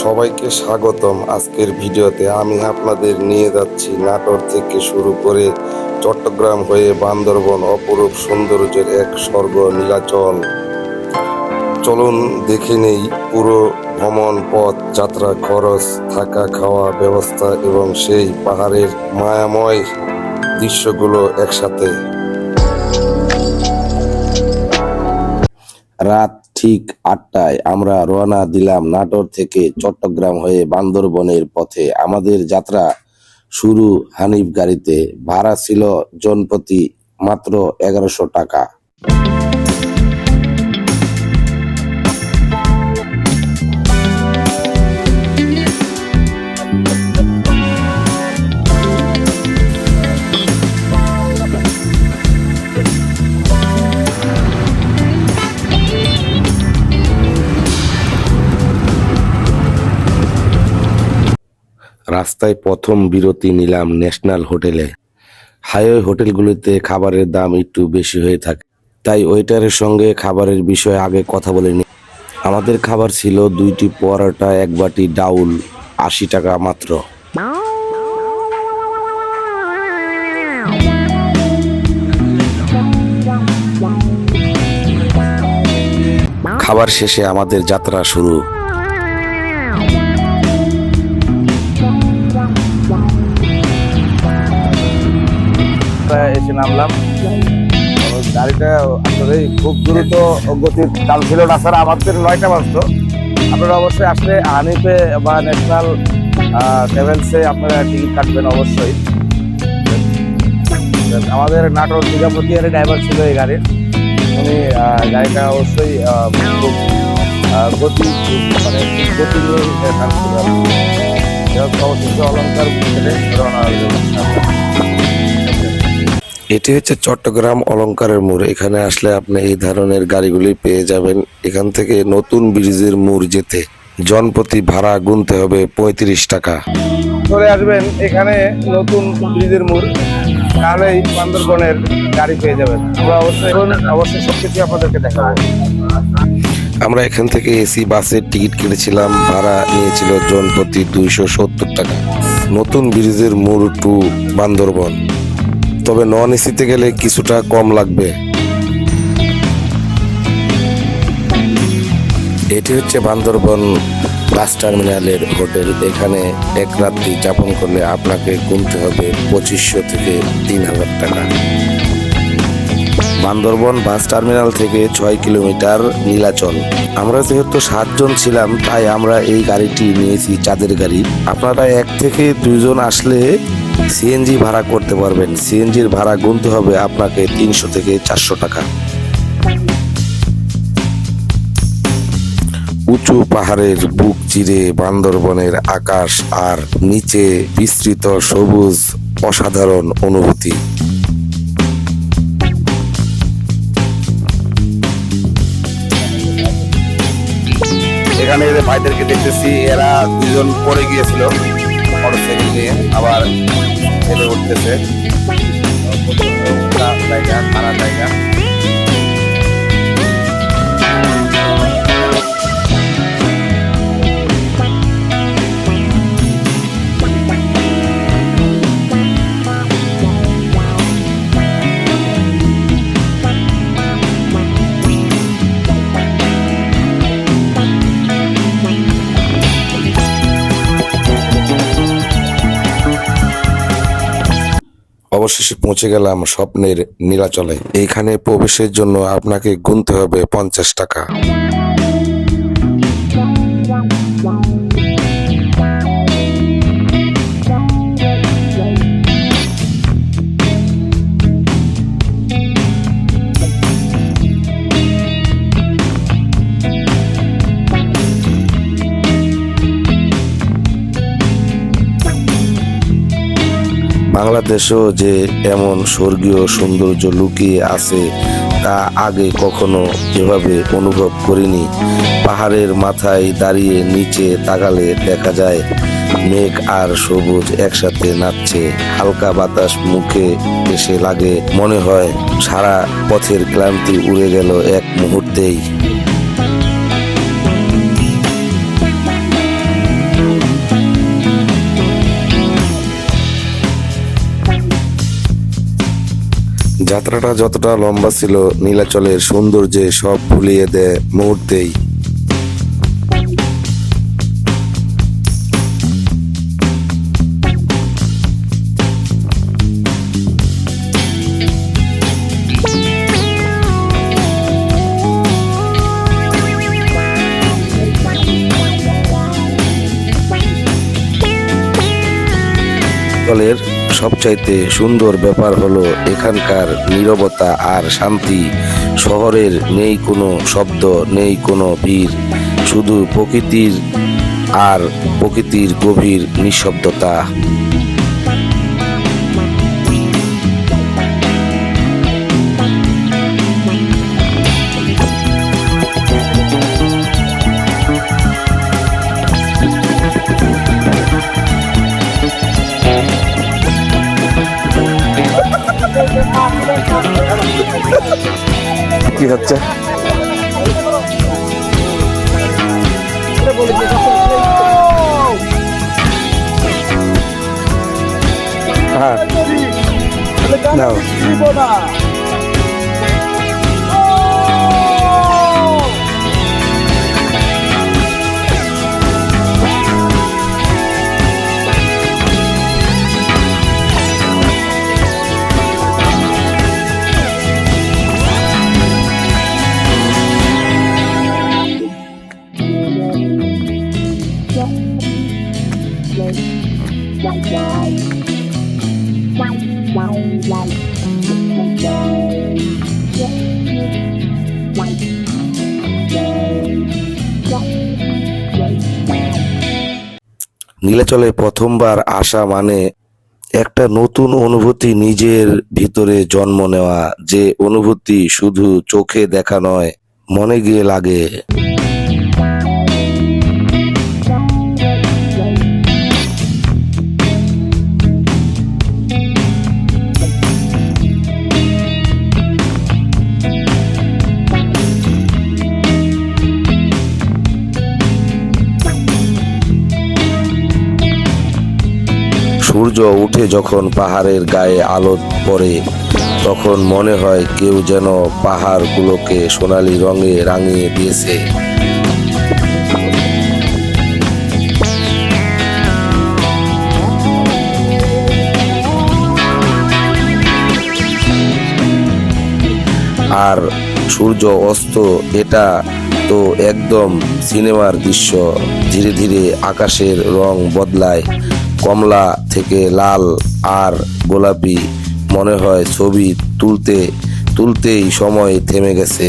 সবাইকে স্বাগতম আজকের ভিডিওতে। আমি আপনাদের নিয়ে যাচ্ছি নাটোর থেকে শুরু করে চট্টগ্রাম হয়ে বান্দরবন অপরূপ সৌন্দর্যের এক স্বর্গ নীলাচল। চলুন দেখে নেই পুরো ভ্রমণ পথ, যাত্রা, খরচ, থাকা, খাওয়া ব্যবস্থা এবং সেই পাহাড়ের মায়াময় দৃশ্যগুলো একসাথে। রাত ঠিক আটটায় আমরা রওনা দিলাম নাটোর থেকে চট্টগ্রাম হয়ে বান্দরবনের পথে। আমাদের যাত্রা শুরু হানিফ গাড়িতে। ভাড়া ছিল জনপ্রতি মাত্র এগারোশো টাকা। রাস্তায় প্রথম বিরতি নিলাম ন্যাশনাল হোটেলে। হাইওয়ে হোটেলগুলিতে খাবারের দাম একটু বেশি হয়ে থাকে। তাই ওয়েটারের সঙ্গে খাবারের বিষয়ে আগে কথা বলে নি। আমাদের খাবার ছিল দুইটি পরোটা, এক বাটি ডাউল, আশি টাকা মাত্র। খাবার শেষে আমাদের যাত্রা শুরু। আমরা এসে নামলাম। গাড়িটা আসলে খুব দ্রুত গতির চাল ছিল না আমাদের নয়টা বাজতো। আপনারা অবশ্যই আসলে হানিফে বা ন্যাশনাল ট্রাভেলসে আপনারা টিকিট কাটবেন অবশ্যই। আমাদের নাটোর দুর্গাপতিয়ারের ড্রাইভার ছিল এই গাড়ির। উনি গাড়িটা অবশ্যই খুব গতি মানে গতি নিয়ে অলঙ্কার রওনা। এটি হচ্ছে চট্টগ্রাম অলংকারের মোড়। এখানে আসলে আপনি এই ধরনের গাড়িগুলি পেয়ে যাবেন। এখান থেকে নতুন ব্রিজের মোড় যেতে। জনপ্রতি ভাড়া গুনতে হবে পঁয়ত্রিশ টাকা। চলে আসবেন এখানে নতুন ব্রিজের মোড়। তাহলেই বান্দরবনের গাড়ি পেয়ে যাবেন। আমরা অবশ্যই অবশ্যই সবকিছু আপনাদেরকে দেখাবো। আমরা এখান থেকে এসি বাসের টিকিট কেটেছিলাম। ভাড়া নিয়েছিল জনপ্রতি দুইশো সত্তর টাকা। নতুন ব্রিজের মোড় টু বান্দরবন। তবে নন এসিতে গেলে কিছুটা কম লাগবে। এটি হচ্ছে বান্দরবন বাস টার্মিনালের হোটেল। এখানে এক রাত্রি যাপন করলে আপনাকে গুনতে হবে পঁচিশশো থেকে তিন হাজার টাকা। বান্দরবন বাস টার্মিনাল থেকে ছয় কিলোমিটার নীলাচল। আমরা যেহেতু সাতজন ছিলাম, তাই আমরা এই গাড়িটি নিয়েছি চাঁদের গাড়ি। আপনারা এক থেকে দুইজন আসলে সিএনজি ভাড়া করতে পারবেন। সিএনজির ভাড়া গুনতে হবে আপনাকে তিনশো থেকে চারশো টাকা। উঁচু পাহাড়ের বুক চিরে বান্দরবনের আকাশ আর নিচে বিস্তৃত সবুজ অসাধারণ অনুভূতি। এখানে ভাইদেরকে দেখতেছি, এরা দুজন পড়ে গিয়েছিল। মোটরসাইকেল নিয়ে আবার খেলে উঠতেছে। জায়গা খারাপ জায়গা। অবশেষে পৌঁছে গেলাম স্বপ্নের নীলাচলে। এইখানে প্রবেশের জন্য আপনাকে গুনতে হবে পঞ্চাশ টাকা। বাংলাদেশেও যে এমন স্বর্গীয় সৌন্দর্য লুকিয়ে আছে, তা আগে কখনো এভাবে অনুভব করিনি। পাহাড়ের মাথায় দাঁড়িয়ে নিচে তাকালে দেখা যায়, মেঘ আর সবুজ একসাথে নাচছে। হালকা বাতাস মুখে এসে লাগে। মনে হয় সারা পথের ক্লান্তি উড়ে গেল এক মুহূর্তেই। যাত্রাটা যতটা লম্বা ছিল নীলাচলের সৌন্দর্যে সব ভুলিয়ে দেয় মুহূর্তেই। জলের সবচাইতে সুন্দর ব্যাপার হলো এখানকার নীরবতা আর শান্তি। শহরের নেই কোনো শব্দ, নেই কোনো ভিড়। শুধু প্রকৃতির আর প্রকৃতির গভীর নিঃশব্দতা। কি হচ্ছে? হ্যাঁ। নীলাচলে প্রথমবার আসা মানে একটা নতুন অনুভূতি নিজের ভিতরে জন্ম নেওয়া, যে অনুভূতি শুধু চোখে দেখা নয়, মনে গিয়ে লাগে। সূর্য উঠে যখন পাহাড়ের গায়ে আলো পড়ে, তখন মনে হয় কেউ যেন পাহাড়গুলোকে সোনালি রঙে রাঙিয়ে দিয়েছে। আর সূর্য অস্ত, এটা তো একদম সিনেমার দৃশ্য। ধীরে ধীরে আকাশের রং বদলায়। কমলা থেকে লাল আর গোলাপি মনে হয় ছবি তুলতে তুলতেই সময় থেমে গেছে।